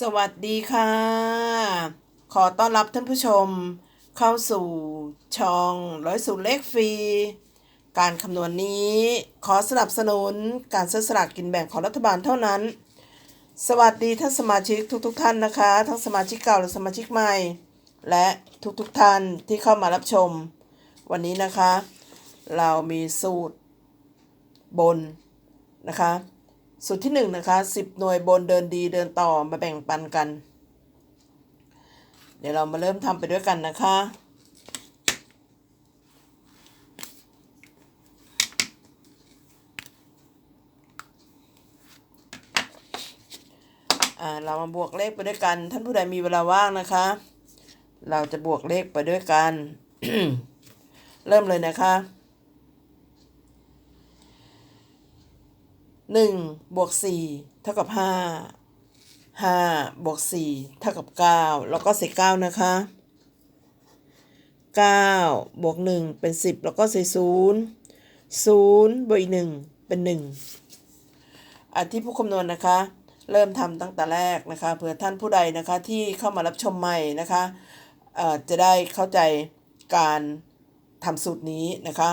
สวัสดีค่ะ ขอต้อนรับท่านผู้ชม เข้าสู่ช่องร้อยสูตรเลขฟรี การคำนวณนี้ขอสนับสนุนการซื้อสลากกินแบ่งของรัฐบาลเท่านั้น สวัสดีท่านสมาชิกทุกๆทท่านนะคะ ทั้งสมาชิกเก่าและสมาชิกใหม่ และทุกๆทท่านที่เข้ามารับชม วันนี้นะคะ เรามีสูตรบนนะคะ สูตรที่หนึ่งนะคะสิบหน่วยบนเดินดีเดินต่อมาแบ่งปันกัน เดี๋ยวเรามาเริ่มทำไปด้วยกันนะคะอ่าเรามาบวกเลขไปด้วยกัน ท่านผู้ใดมีเวลาว่างนะคะ เราจะบวกเลขไปด้วยกัน เริ่มเลยนะคะ หนึ่งบวกสี่เท่ากับห้าห้าบวกสี่เท่ากับเก้าแล้วก็เศษเก้านะคะเก้าบวกหนึ่งเป็นสิบแล้วก็เศษศูนย์ศูนย์บวกอีกหนึ่งเป็นหนึ่งอันที่ผู้คำนวณนะคะ เริ่มทำตั้งแต่แรกนะคะเผื่อท่านผู้ใดนะคะที่เข้ามารับชมใหม่นะคะเอ่อจะได้เข้าใจการทำสูตรนี้นะคะ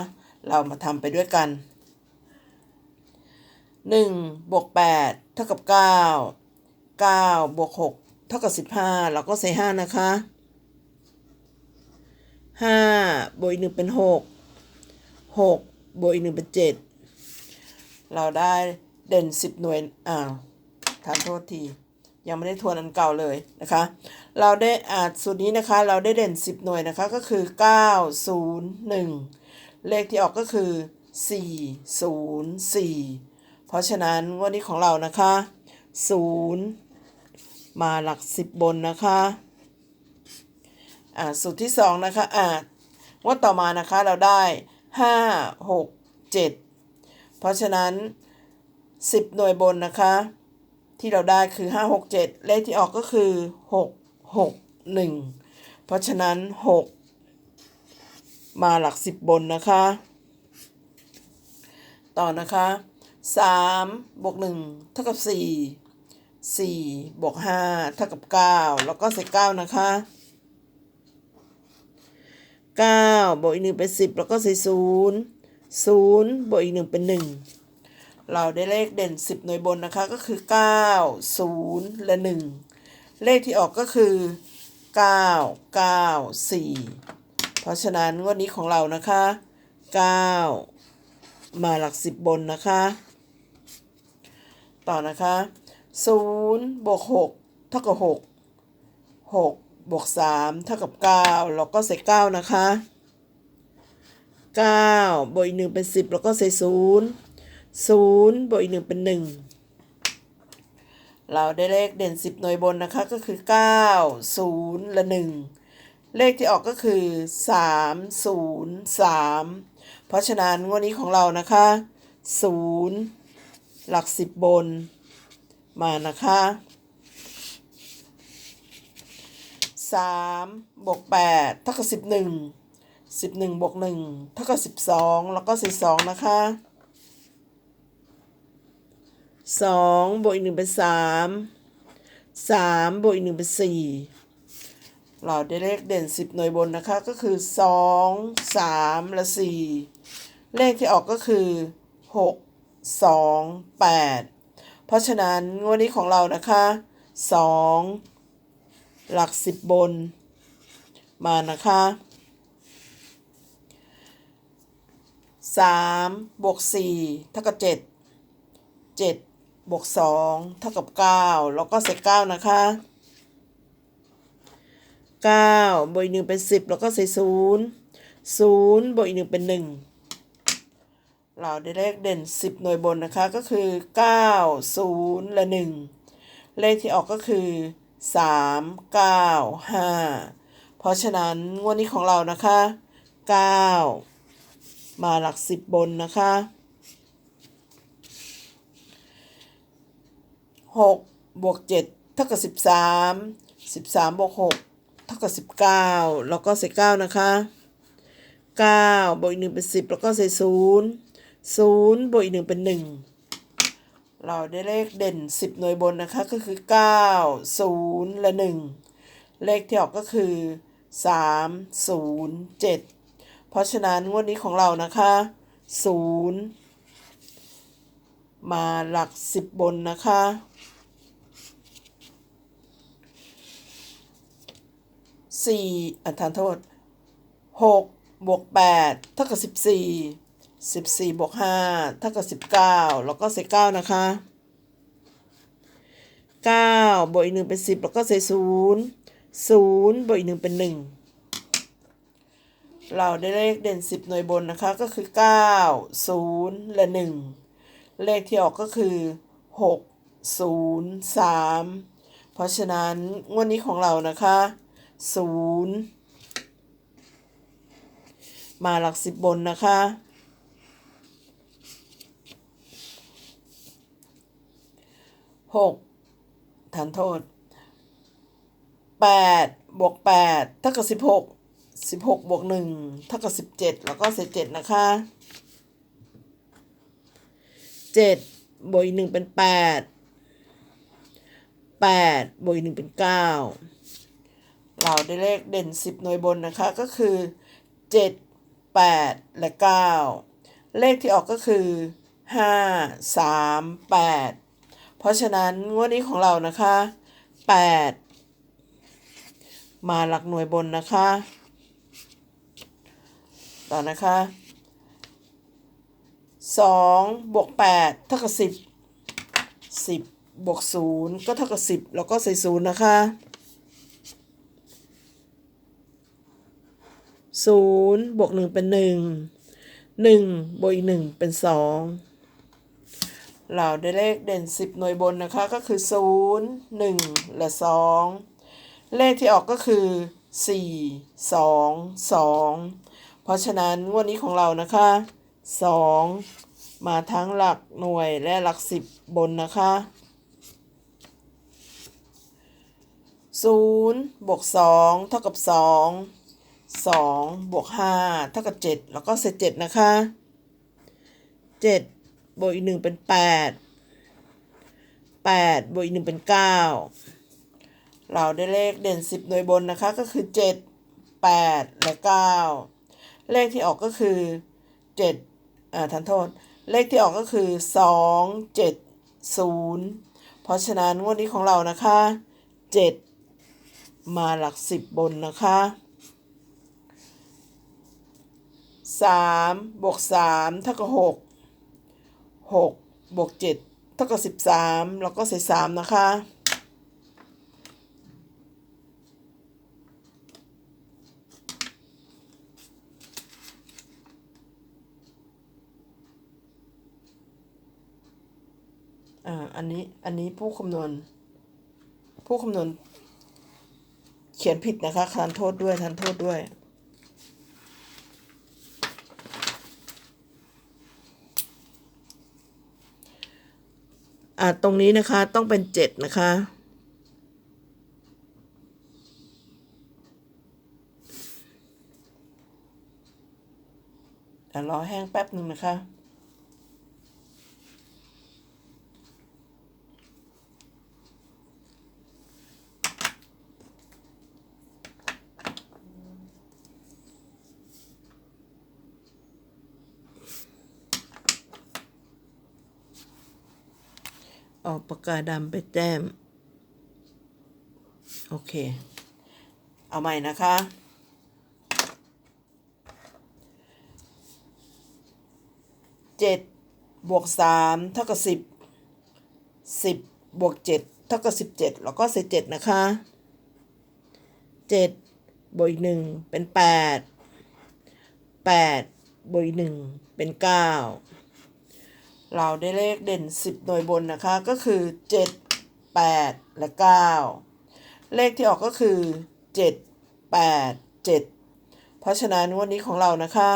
เรามาทำไปด้วยกัน 1บวก8เท่ากับ 9 9บวก6เท่ากับ 15แล้วก็ใส่ 5 นะคะ 5 บวกอีก1เป็น 6 6 บวกอีก1เป็น 7 เราได้เด่น 10 หน่วย อ้าวทานโทษที ยังไม่ได้ทวนอันเก่าเลยนะคะ เราได้อาจสูตรนี้นะคะ เราได้เด่น 10 หน่วยนะคะ ก็คือ 9 0 1 เลขที่ออกก็คือ 4 0 4 เพราะฉะนั้นงวันนี้ของเรานะคะ0มาหลัก10บนนะคะอ่าสูตรที่2นะคะอ่างวันต่อมานะคะเราได้5 6 7เพราะฉะนั้น10หน่วยบนนะคะที่เราได้คือ5 6 7เลขที่ออกก็คือ6 6 1เพราะฉะนั้น6มาหลัก10บนนะคะ ต่อนะคะ สามบวกหนึ่งเท่ากับสี่สี่บวกห้าเท่ากับเก้าแล้วก็เศษเก้านะคะเก้าบวกอีกหนึ่งเป็นสิบแล้วก็เศษศูนย์ศูนย์บวกอีกหนึ่งเป็นหนึ่งเราได้เลขเด่นสิบหน่วยบนนะคะก็คือเก้าศูนย์และหนึ่งเลขที่ออกก็คือเก้าเก้าสี่เพราะฉะนั้นงวดนี้ของเรานะคะเก้ามาหลักสิบบนนะคะ ต่อนะคะศูนย์บวกหกเท่ากับหกหกบวกสามเท่ากับเก้าแล้วก็เศษเก้านะคะเก้าบวกอีกหนึ่งเป็นสิบแล้วก็เศษศูนย์ศูนย์บวกอีกหนึ่งเป็นหนึ่งเราได้เลขเด่นสิบหน่วยบนนะคะก็คือเก้าศูนย์และหนึ่งเลขที่ออกก็คือสามศูนย์สามเพราะฉะนั้นงวดนี้ของเรานะคะศูนย์ หลักสิบบนมานะคะสามบวกแปดเท่ากับสิบหนึ่งสิบหนึ่งบวกหนึ่งเท่ากับสิบสองแล้วก็สิบสองนะคะสองบวกอีกหนึ่งเป็นสามสามบวกอีกหนึ่งเป็นสี่เราได้เลขเด่นสิบหน่วยบนนะคะ ก็คือสองสามและสี่เลขที่ออกก็คือหก สองแปดเพราะฉะนั้นงวดนี้ของเรานะคะสองหลักสิบบน มานะคะสามบวกสี่เท่ากับเจ็ดเจ็ดบวกสองเท่ากับเก้าแล้วก็เศษเก้านะคะเก้าบวกอีกหนึ่งเป็นสิบแล้วก็เศษศูนย์ศูนย์บวกอีกหนึ่งเป็นหนึ่ง เราได้เลขเด่น 10 หน่วยบนนะคะก็คือ 9 0 และ 1 เลขที่ออกก็คือ 3 9 5 เพราะฉะนั้นงวดนี้ของเรานะคะ 9 มาหลัก 10 บนนะคะ 6 บวก 7 เท่ากับ 13 13 บวก 6 เท่ากับ 19 แล้วก็เศษ9นะคะ 9 บวกอีก1เป็น 10 แล้วก็เศษ0 ศูนย์บวกอีกหนึ่งเป็นหนึ่งเราได้เลขเด่น10หน่วยบนนะคะก็คือ9 0และ1เลขที่ออกก็คือ3 0 7เพราะฉะนั้นงวดนี้ของเรานะคะ0มาหลัก10บนนะคะสี่อะทานโทษหกบวกแปดเท่ากับสิบสี่ สิบสี่บวกห้าเท่ากับสิบเก้าแล้วก็ใส่เก้านะคะเก้าบวกอีกหนึ่งเป็นสิบแล้วก็ใส่ศูนย์ศูนย์บวกอีกหนึ่งเป็นหนึ่งเราได้เลขเด่นสิบหน่วยบนนะคะก็คือเก้าศูนย์และหนึ่งเลขที่ออกก็คือหกศูนย์สามเพราะฉะนั้นงวดนี้ของเรานะคะศูนย์มาหลักสิบบนนะคะ หกฐานโทษแปดบวกแปดเท่ากับสิบหกสิบหกบวกหนึ่งเท่ากับสิบเจ็ดแล้วก็เศษเจ็ดนะคะเจ็ดบวกอีกหนึ่งเป็นแปดแปดบวกอีกหนึ่งเป็นเก้าเราได้เลขเด่น10หน่วยบนนะคะก็คือ7 8แปดและ9เลขที่ออกก็คือ5 3 8 เพราะฉะนั้นงวดนี้ของเรานะคะ 8 มาหลักหน่วยบนนะคะ ต่อนะคะ 2 บวก 8 เท่ากับ10 10 บวก 0 ก็เท่ากับ 10 แล้วก็ใส่0นะคะศูนย์บวกหนึ่งเป็นหนึ่งหนึ่งบวกอีกหนึ่งเป็นสอง เราได้เลขเด่นสิบหน่วยบนนะคะก็คือศูนย์หนึ่งและสองเลขที่ออกก็คือสี่สองสองเพราะฉะนั้นงวดนี้ของเรานะคะสองมาทั้งหลักหน่วยและหลักสิบบนนะคะศูนย์บวกสองเท่ากับสองสองบวกห้าเท่ากับเจ็ดแล้วก็เศษเจ็ดนะคะเจ็ด บวกอีกหนึ่งเป็นแปดแปดบวกอีกหนึ่งเป็นเก้าเราได้เลขเด่นสิบหน่วยบนนะคะก็คือเจ็ดแปดและเก้าเลขที่ออกก็คือเจ็ดอ่าทันโทษ เลขที่ออกก็คือสองเจ็ดศูนย์เพราะฉะนั้นงวดนี้ของเรานะคะเจ็ดมาหลักสิบบนนะคะสามบวกสามเท่ากับหก หกบวกเจ็ดเท่ากับสิบสามแล้วก็ใส่สามนะคะ อ่า อันนี้ อันนี้ผู้คำนวณ ผู้คำนวณ เขียนผิดนะคะทานโทษด้วยทานโทษด้วย อ่าตรงนี้นะคะต้องเป็นเจ็ดนะคะแต่รอแห้งแป๊บหนึ่งนะคะ เอาปากกาดำไปแต้ม โอเค เอาใหม่นะคะ เจ็ดบวกสามเท่ากับสิบสิบบวกเจ็ดเท่ากับสิบเจ็ดแล้วก็ใส่เจ็ดนะคะเจ็ดบวกอีกหนึ่งเป็นแปดแปดบวกอีกหนึ่งเป็นเก้า เราได้เลขเด่น 10หน่วยบนนะคะ ก็คือ 7 8 และ 9 เลขที่ออกก็คือ 7 8 7 เพราะฉะนั้นวันนี้ของเรานะคะ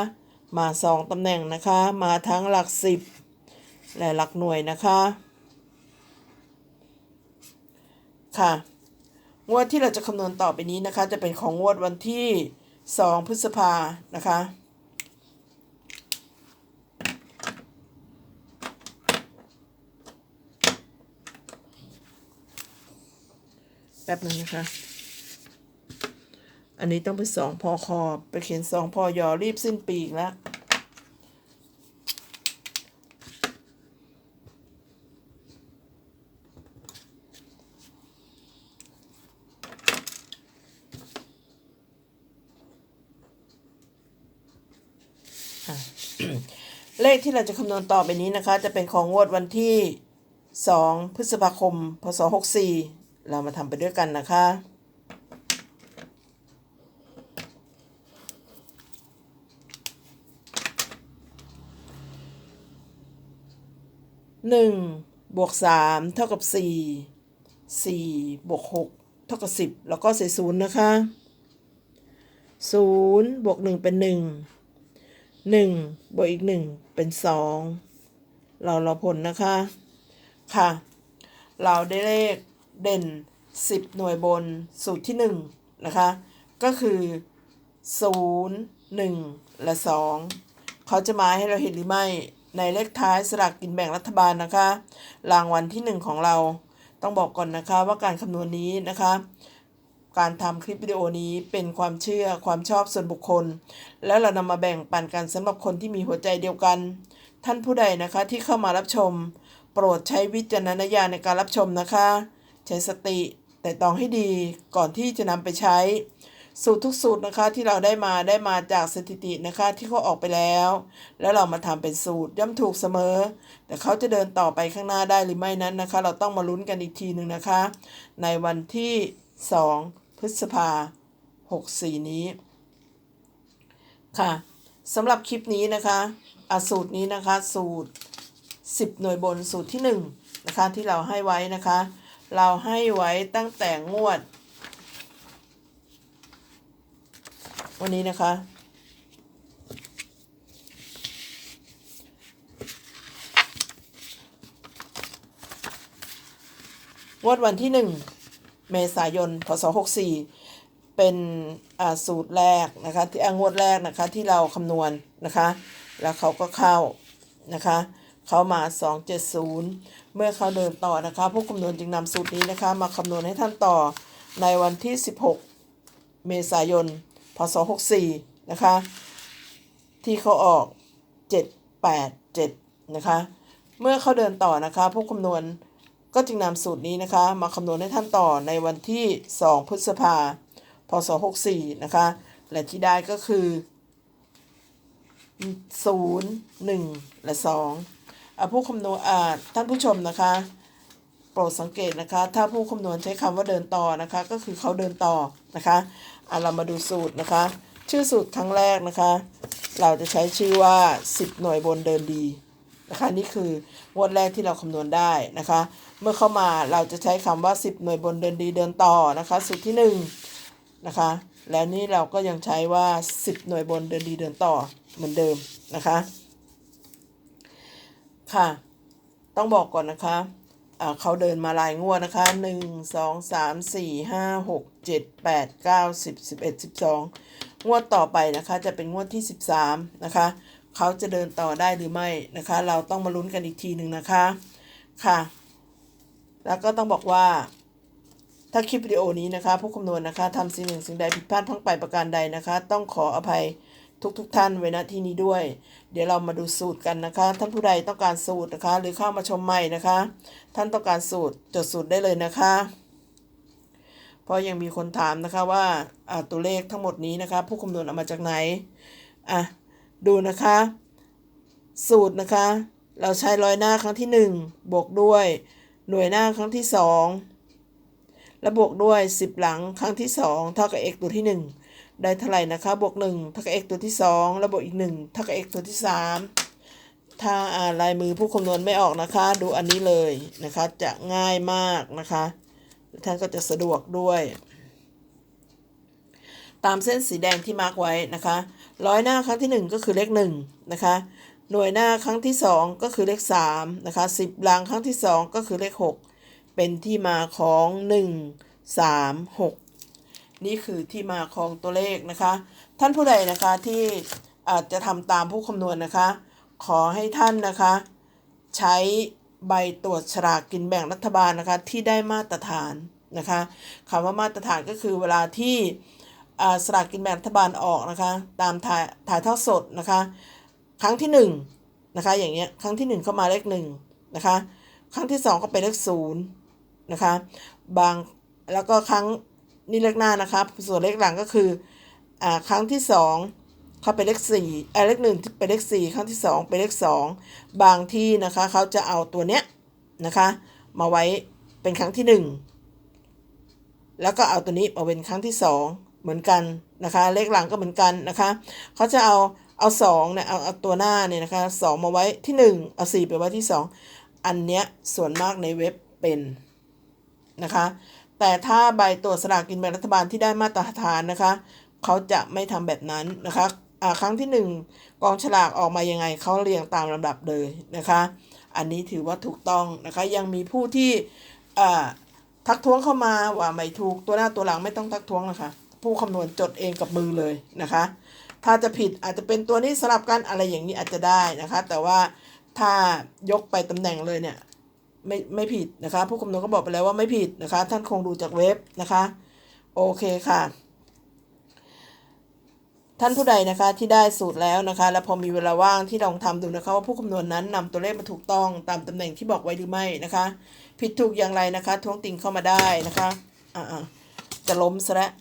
มา 2ตำแหน่งนะคะ มาทั้งหลัก 10 และหลักหน่วยนะคะ ค่ะ งวดที่เราจะคำนวณต่อไปนี้นะคะ จะเป็นของงวดวันที่ 2 พฤษภานะคะ แป๊บหนึงนะคะ อันนี้ต้องเป็นสองพอคอไปเขียนสองพอยอรีบสิ้นปีอีกแล้วเลขที่เราจะคำนวณต่อไปนี้นะคะ จะเป็นของงวดวันที่ 2 พฤษภาคม พศ 64 เรามาทำไปด้วยกันนะคะ หนึ่งบวกสามเท่ากับสี่สี่บวกหกเท่ากับสิบแล้วก็ใส่ศูนย์นะคะศูนย์บวกหนึ่งเป็นหนึ่งหนึ่งบวกอีกหนึ่งเป็นสองเราเราผลนะคะ ค่ะ เราได้เลข เด่น 10 หน่วยบนสูตรที่ 1 นะคะ ก็คือ 0 1 และ 2 เขาจะมาให้เราเห็นหรือไม่ในเลขท้ายสลากกินแบ่งรัฐบาลนะคะ รางวัลที่ 1 ของเราต้องบอกก่อนนะคะว่าการคำนวณนี้นะคะ การทำคลิปวิดีโอนี้เป็นความเชื่อความชอบส่วนบุคคล แล้วเรานำมาแบ่งปันกันสำหรับคนที่มีหัวใจเดียวกัน ท่านผู้ใดนะคะที่เข้ามารับชม โปรดใช้วิจารณญาณในการรับชมนะคะ ใช้สติแต่ตองให้ดีก่อนที่จะนำไปใช้ สูตรทุกสูตรนะคะที่เราได้มาได้มาจากสถิตินะคะที่เขาออกไปแล้ว แล้วเรามาทำเป็นสูตรย่อมถูกเสมอ แต่เขาจะเดินต่อไปข้างหน้าได้หรือไม่นั้นนะคะ เราต้องมาลุ้นกันอีกทีหนึ่งนะคะ ในวันที่ 2 พฤษภา64 นี้ ค่ะสำหรับคลิปนี้นะคะอะสูตรนี้นะคะสูตร 10 หน่วยบนสูตรที่ 1 นะคะที่เราให้ไว้นะคะ เราให้ไว้ตั้งแต่งวด วันนี้นะคะ งวดวันที่1เมษายนพศ64เป็นสูตรแรกนะคะที่งวดแรกนะคะที่เราคำนวณนะคะ แล้วเขาก็เข้านะคะ เขามา 270 เมื่อเขาเดินต่อนะคะผู้คำนวณจึงนำสูตรนี้นะคะ มาคำนวณให้ท่านต่อในวันที่ 16 เมษายน พศ 64 นะคะ ที่เขาออก 787 นะคะ เมื่อเขาเดินต่อนะคะผู้คำนวณก็จึงนำสูตรนี้นะคะ มาคำนวณให้ท่านต่อในวันที่ 2 พฤษภาพศ 64 นะคะ และที่ได้ก็คือศูนย์หนึ่งและสอง ผู้คำนวณท่านผู้ชมนะคะ โปรดสังเกตนะคะ ถ้าผู้คำนวณใช้คำว่าเดินต่อนะคะ ก็คือเขาเดินต่อนะคะเรามาดูสูตรนะคะ ชื่อสูตรครั้งแรกนะคะ เราจะใช้ชื่อว่า 10 หน่วยบนเดินดีนะคะนี่คืองวดแรกที่เราคำนวณได้นะคะ เมื่อเข้ามาเราจะใช้คำว่า 10 หน่วยบนเดินดีเดินต่อนะคะสูตรที่หนึ่งนะคะแล้วนี่เราก็ยังใช้ว่า 10 หน่วยบนเดินดีเดินต่อเหมือนเดิมนะคะ ค่ะ ต้องบอกก่อนนะคะเขาเดินมาลายงวดนะคะ1 2 3 4 5 6 7 8 9 10 11 12งวดต่อไปนะคะจะเป็นงวดที่13นะคะเขาจะเดินต่อได้หรือไม่นะคะ เราต้องมาลุ้นกันอีกทีหนึ่งนะคะค่ะ แล้วก็ต้องบอกว่า ถ้าคลิปวิดีโอนี้นะคะ ผู้คำนวณนะคะทำสิ่งหนึ่งสิ่งใดผิดพลาดพลั้งไปประการใดนะคะ ต้องขออภัย ทุกๆทท่านไว้ณที่นี้ด้วย เดี๋ยวเรามาดูสูตรกันนะคะ ท่านผู้ใดต้องการสูตรนะคะ หรือเข้ามาชมใหม่นะคะ ท่านต้องการสูตรจดสูตรได้เลยนะคะ เพราะยังมีคนถามนะคะว่าอ่าตัวเลขทั้งหมดนี้นะคะ ผู้คำนวณเอามาจากไหนอะดูนะคะ สูตรนะคะ เราใช้ร้อยหน้าครั้งที่ 1 บวกด้วย หน่วยหน้าครั้งที่ 2 และบวกด้วย 10 หลังครั้งที่ 2 เท่ากับ x ตัวที่ 1 ได้เท่าไหร่นะคะ บวก1เท่ากับ x ตัวที่ 2 แล้วบวกอีก1เท่ากับ x ตัวที่ 3 ถ้าอ่านลายมือผู้คำนวณไม่ออกนะคะ ดูอันนี้เลยนะคะ จะง่ายมากนะคะท่านก็จะสะดวกด้วย ตามเส้นสีแดงที่มาร์กไว้นะคะ ร้อยหน้าครั้งที่ 1 ก็คือเลข1นะคะ หน่วยหน้าครั้งที่ 2 ก็คือเลข3นะคะ10หลังครั้งที่ 2 ก็คือเลข 6 เป็นที่มาของ 1 3 6 นี่คือที่มาของตัวเลขนะคะ ท่านผู้ใดนะคะที่อาจจะทำตามผู้คำนวณนะคะ ขอให้ท่านนะคะ ใช้ใบตรวจฉลากกินแบ่งรัฐบาลนะคะที่ได้มาตรฐานนะคะคำว่ามาตรฐานก็คือเวลาที่สลากกินแบ่งรัฐบาลออกนะคะ ตามถ่ายถ่ายทอดสดนะคะ ครั้งที่หนึ่งนะคะอย่างเงี้ยครั้งที่หนึ่งเข้ามาเลขหนึ่งนะคะ ครั้งที่สองก็เป็นเลขศูนย์นะคะ บางแล้วก็ครั้ง นี่เลขหน้านะคะ ส่วนเลขหลังก็คืออ่าครั้งที่สองเขาเป็นเลขสี่เออเลขหนึ่งเป็นเลขสี่ครั้งที่สองเป็นเลขสองบางที่นะคะเขาจะเอาตัวเนี้ยนะคะมาไว้เป็นครั้งที่หนึ่งแล้วก็เอาตัวนี้มาเป็นครั้งที่สองเหมือนกันนะคะ เลขหลังก็เหมือนกันนะคะเขาจะเอาเอาสองเนี่ยเอาเอาตัวหน้าเนี่ยนะคะสองมาไว้ที่หนึ่งเอาสี่ไปไว้ที่สองอันเนี้ยส่วนมากในเว็บเป็นนะคะ แต่ถ้าใบตรวจสลากกินแบ่งรัฐบาลที่ได้มาตรฐานนะคะ เขาจะไม่ทำแบบนั้นนะคะครั้งที่หนึ่งกองฉลากออกมายังไงเขาเรียงตามลำดับเลยนะคะ อันนี้ถือว่าถูกต้องนะคะ ยังมีผู้ที่ทักท้วงเข้ามาว่าไม่ถูกตัวหน้าตัวหลังไม่ต้องทักท้วงนะคะผู้คำนวณจดเองกับมือเลยนะคะ ถ้าจะผิดอาจจะเป็นตัวนี้สลับกันอะไรอย่างนี้อาจจะได้นะคะ แต่ว่าถ้ายกไปตำแหน่งเลยเนี่ย ไม่ไม่ผิดนะคะ ผู้คำนวณก็บอกไปแล้วว่าไม่ผิดนะคะ ท่านคงดูจากเว็บนะคะ โอเคค่ะ ท่านผู้ใดนะคะที่ได้สูตรแล้วนะคะ แล้วพอมีเวลาว่างที่ลองทำดูนะคะ ว่าผู้คำนวณนั้นนำตัวเลขมาถูกต้องตามตำแหน่งที่บอกไว้หรือไม่นะคะ ผิดถูกอย่างไรนะคะ ท้วงติงเข้ามาได้นะคะอ่าจะล้มซะแล้ว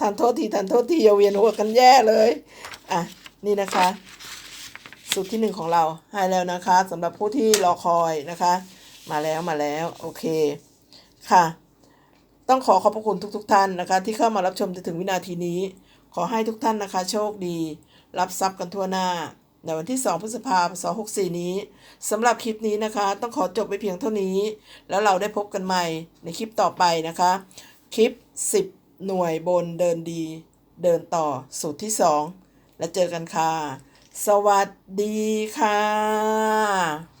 ทานโทษทีทานโทษทีอย่าเวียนหัวกันแย่เลย อะ นี่นะคะ สูตรที่หนึ่งของเราให้แล้วนะคะสำหรับผู้ที่รอคอยนะคะ มาแล้วมาแล้วโอเคค่ะ ต้องขอขอบพระคุณทุกๆทท่านนะคะ ที่เข้ามารับชมจนถึงวินาทีนี้ ขอให้ทุกท่านนะคะ โชคดี รับทรัพย์กันทั่วหน้าในวันที่ 2 พฤษภาคม 264 นี้สำหรับคลิปนี้นะคะ ต้องขอจบไปเพียงเท่านี้ แล้วเราได้พบกันใหม่ในคลิปต่อไปนะคะ คลิป 10 หน่วยบนเดินดี เดินต่อสูตรที่ 2 แล้วเจอกันค่ะ สวัสดีค่ะ